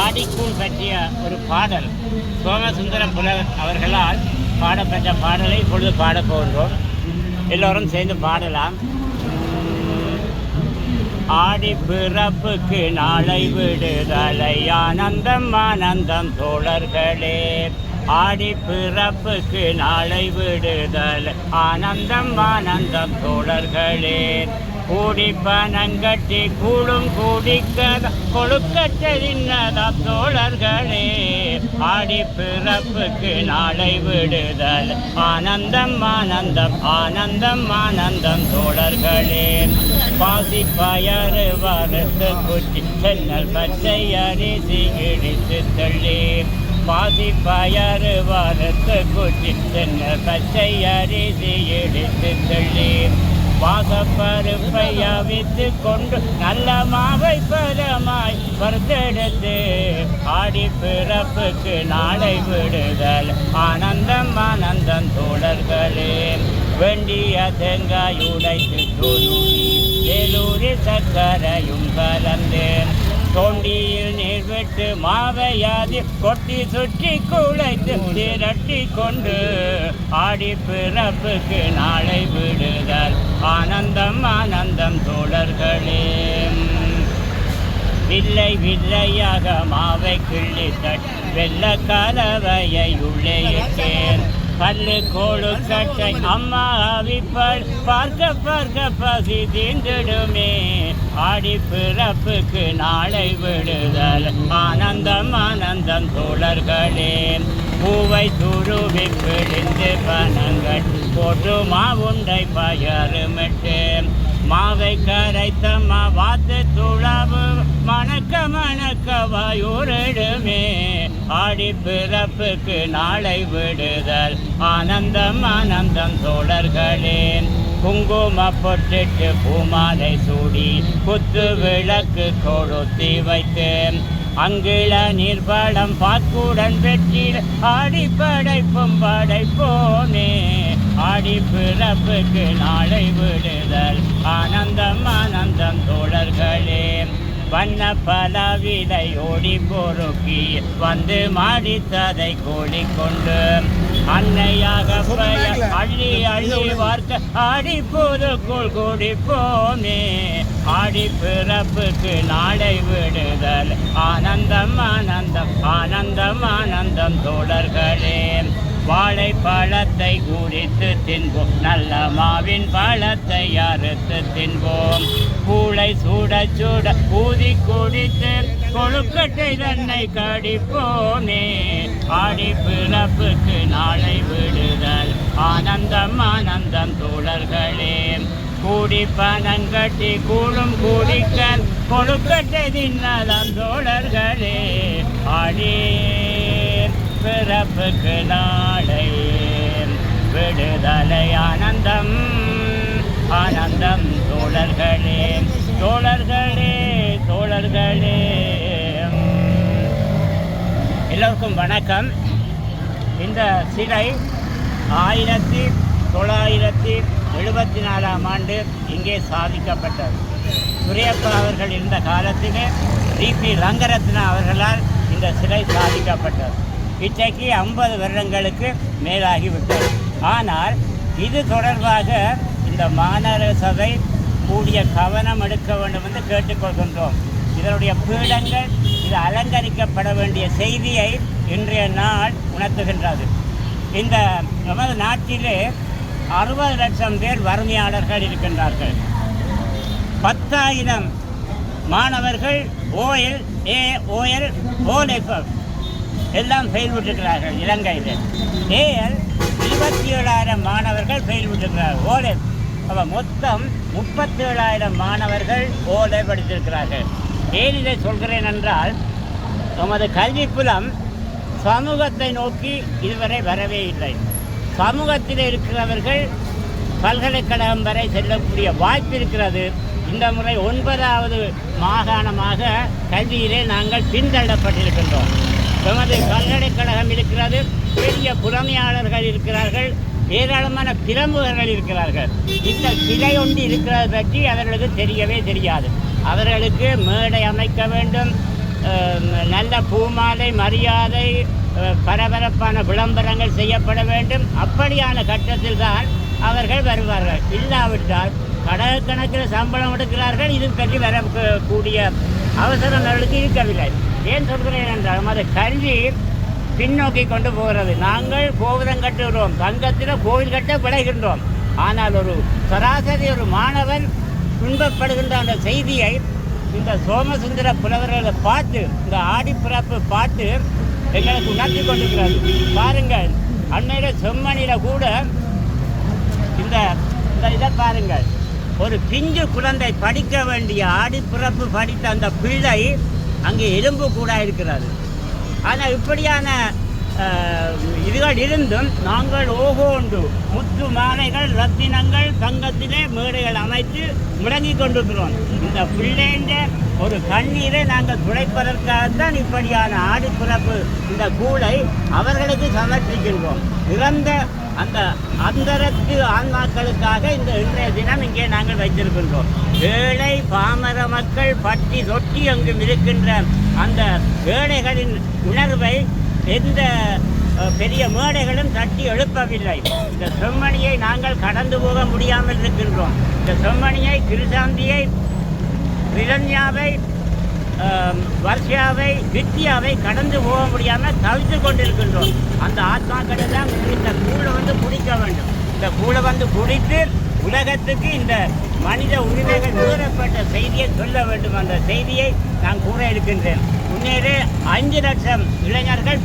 ஆடிக்கூழ் பற்றிய ஒரு பாடல் சோமசுந்தர புலவர் அவர்களால் பாடப்பட்ட பாடலை இப்பொழுது பாடப் போகின்றோம். எல்லோரும் சேர்ந்து பாடலாம். ஆடி பிறப்புக்கு நாளை விடுதலை ஆனந்தம் ஆனந்தம் தோழர்களே. ஆடி பிறப்புக்கு நாளை விடுதலை ஆனந்தம் ஆனந்தம் தோழர்களே. கூடி பணங்கட்டி கூடும் கூடிக்க கொழுக்கட்டதின்னதா தோழர்களே. ஆடி பிறப்புக்கு நாளை விடுதல். ஆனந்தம் ஆனந்தம் ஆனந்தம் ஆனந்தம் தோழர்களே. பாசி பயறு வறுத்து குச்சி சென்னல் பச்சை அரிசி இடித்து தள்ளி. பாசி பயறு வறுத்து குச்சி சென்னல் பச்சை அரிசி இடித்து தள்ளி. வாசப்பருப்பை அவித்து கொண்டு நல்ல மாவை பரமாய் வறுத்தெடுத்து ஆடி பிறப்புக்கு நாளை விடுதல். ஆனந்தம் ஆனந்தம் தோழர்களே வெண்டிய தேங்காய் உடைத்து துருவி வேலூரி சக்கரையும் கலந்தேன். தோண்டியில் நீர் விட்டு மாவையாதி கொட்டி சுற்றி குழைத்து திரட்டி கொண்டு ஆடி பிறப்புக்கு நாளை விடுதல். ஆனந்தம் ஆனந்தம் தோழர்களே. வில்லை வில்லையாக மாவை கிள்ளி தட்டி வெள்ள கலவையை உள்ளே இட்டேன். பல்லு கோடு கட்டை அம்மா அவிப்பாள். பார்க்க பார்க்க பசி தீர்ந்திடுமே. ஆடி பிறப்புக்கு நாளை விடுதல். ஆனந்தம் ஆனந்தம் தோழர்களே. பூவை துருவி பிழிந்து பணங்கள். போட்டு மாவுண்டை பயருமிட்டு மாவை கரைத்த மாவாத்து துளவு மணக்க மணக்க வாயூரிடுமே. ஆடி பிறப்புக்கு நாளை விடுதல். ஆனந்தம் ஆனந்தம் தோழர்களே. குங்கும பொட்டிட்டு பூமாலை சூடி குத்து விளக்கு கொளுத்தி வைத்தேன். அங்கிள நீர்வளம் பாக்குடன் வெற்றில் ஆடி படைப்பும். படைப்போமே ஆடி பிறப்புக்கு நாளை விடுதல். ஆனந்தம் ஆனந்தம் தோழர்களே. வண்ண பலவிலை ஓடி பொறுக்கி வந்து மாடித்ததை கோழிக்கொண்டு அன்னையாக அள்ளி அள்ளி வார்க்க ஆடி புதுக்குள் குடிப்போமே. ஆடி பிறப்புக்கு நாளை விடுதல். ஆனந்தம் ஆனந்தம் ஆனந்தம் ஆனந்தம் தோழர்களே. வாழை பழத்தை குறித்து தின்போம். நல்ல மாவின் பழத்தை அறுத்து தின்போம். பூளை சுட சுட ஊதி குடித்து கொழுக்கட்டை தன்னை கடிப்போமே. ஆடி பிறப்புக்கு நாளை விடுதல். ஆனந்தம் ஆனந்தம் தோழர்களே. கூடி பணம் கட்டி கூடும் கூடிக்க கொழுக்கட்டை தின்னதம் தோழர்களே. ஆடி பிறப்புக்கு நாளை விடுதலை. ஆனந்தம் ஆனந்தம் தோழர்களே. தோழர்களே தோழர்களே. எல்லோருக்கும் வணக்கம். இந்த சிலை ஆயிரத்தி தொள்ளாயிரத்தி எழுபத்தி நாலாம் ஆண்டு இங்கே சாதிக்கப்பட்டது. துரையப்பா அவர்கள் இருந்த காலத்திலே டிபி ரங்கரத்னா அவர்களால் இந்த சிலை சாதிக்கப்பட்டது. இன்றைக்கு ஐம்பது வருடங்களுக்கு மேலாகிவிட்டது. ஆனால் இது தொடர்பாக இந்த மாநகர சபை கூடிய கவனம் எடுக்க வேண்டும் என்று கேட்டுக்கொள்கின்றோம். இதனுடைய பீடங்கள் இது அலங்கரிக்கப்பட வேண்டிய செய்தியை இன்றைய நாள் உணர்த்துகின்றது. இந்த நமது நாட்டிலே அறுபது லட்சம் பேர் வறுமையாளர்கள் இருக்கின்றார்கள். பத்தாயிரம் மாணவர்கள் ஓஎல் ஏ ஓஎல் ஓலெஃப்எஃப் எல்லாம் ஃபெயில் விட்டுருக்கிறார்கள் இலங்கையில். ஏஎல் இருபத்தி ஏழாயிரம் மாணவர்கள் ஃபெயில் விட்டுருக்கிறார்கள். ஓலை அப்போ மொத்தம் முப்பத்தி ஏழாயிரம் மாணவர்கள் ஓலை படித்திருக்கிறார்கள். ஏன் இதை சொல்கிறேன் என்றால் நமது கல்வி புலம் சமூகத்தை நோக்கி இதுவரை வரவே இல்லை. சமூகத்தில் இருக்கிறவர்கள் பல்கலைக்கழகம் வரை செல்லக்கூடிய வாய்ப்பு இருக்கிறது. இந்த முறை ஒன்பதாவது மாகாணமாக கல்வியிலே நாங்கள் பின்தள்ளப்பட்டிருக்கின்றோம். எமது பல்கலைக்கழகம் இருக்கிறது பெரிய புலமையாளர்கள் இருக்கிறார்கள் ஏராளமான பிரமுகர்கள் இருக்கிறார்கள். இந்த கிளை ஒன்று இருக்கிறது பற்றி அவர்களுக்கு தெரியவே தெரியாது. அவர்களுக்கு மேடை அமைக்க வேண்டும் நல்ல பூமாலை மரியாதை பரபரப்பான விளம்பரங்கள் செய்யப்பட வேண்டும். அப்படியான கட்டத்தில் தான் அவர்கள் வருவார்கள். இல்லாவிட்டால் கடற்கணக்கில் சம்பளம் எடுக்கிறார்கள். இது பற்றி வரக்கூடிய அவசரம் அவர்களுக்கு இருக்கவில்லை. ஏன் சொல்கிறேன் என்றால் அது கல்வி பின்னோக்கி கொண்டு போகிறது. நாங்கள் கோபுரம் கட்டுகிறோம். தங்கத்தில் கோவில் கட்ட விளைகின்றோம். ஆனால் ஒரு சராசரி ஒரு மாணவன் துன்பப்படுகின்ற அந்த செய்தியை இந்த சோமசுந்தர புலவர்களை பார்த்து இந்த ஆடிப்பிறப்பு பார்த்து எங்களுக்கு உணர்த்தி கொண்டிருக்கிறது பாருங்கள் அன்னையில செம்மணியில் கூட இந்த இந்த இதை பாருங்கள் ஒரு பிஞ்சு குழந்தை படிக்க வேண்டிய ஆடிப்பிறப்பு படித்த அந்த பிள்ளை அங்கே எலும்பு கூட இருக்கிறது ஆனால் இப்படியான இதுகள் இருந்தும் நாங்கள் ஓகோண்டு முத்து மாலைகள் ரத்தினங்கள் தங்கத்திலே மேடைகள் அமைத்து முடங்கி கொண்டிருக்கிறோம். இந்த பிள்ளைன்ற ஒரு கண்ணீரை நாங்கள் துடைப்பதற்காகத்தான் இப்படியான ஆடிப்பிறப்பு இந்த கூலை அவர்களுக்கு சமர்ப்பிக்கின்றோம். இறந்த அந்த அந்தரத்து ஆன்மாக்களுக்காக இந்த இன்றைய தினம் இங்கே நாங்கள் வைத்திருக்கின்றோம். ஏழை பாமர மக்கள் பட்டி தொட்டி அங்கும் இருக்கின்ற அந்த ஏழைகளின் உணர்வை எந்த பெரிய மேடைகளும் தட்டி எழுப்பவில்லை. இந்த செம்மணியை நாங்கள் கடந்து போக முடியாமல் இருக்கின்றோம். இந்த செம்மணியை கிருசாந்தியை பிரன்யாவை ஆம், வர்ஷியாவை வித்யாவை கடந்து போக முடியாமல் தவித்து கொண்டிருக்கின்றோம். அந்த ஆத்மாக்களை தான் இந்த கூழை வந்து குடிக்க வேண்டும். இந்த கூழை வந்து குடித்து உலகத்துக்கு இந்த மனித உரிமைகள் மீறப்பட்ட செய்தியை சொல்ல வேண்டும். அந்த செய்தியை நான் கூற இருக்கின்றேன். முன்னேறி அஞ்சு லட்சம் இளைஞர்கள்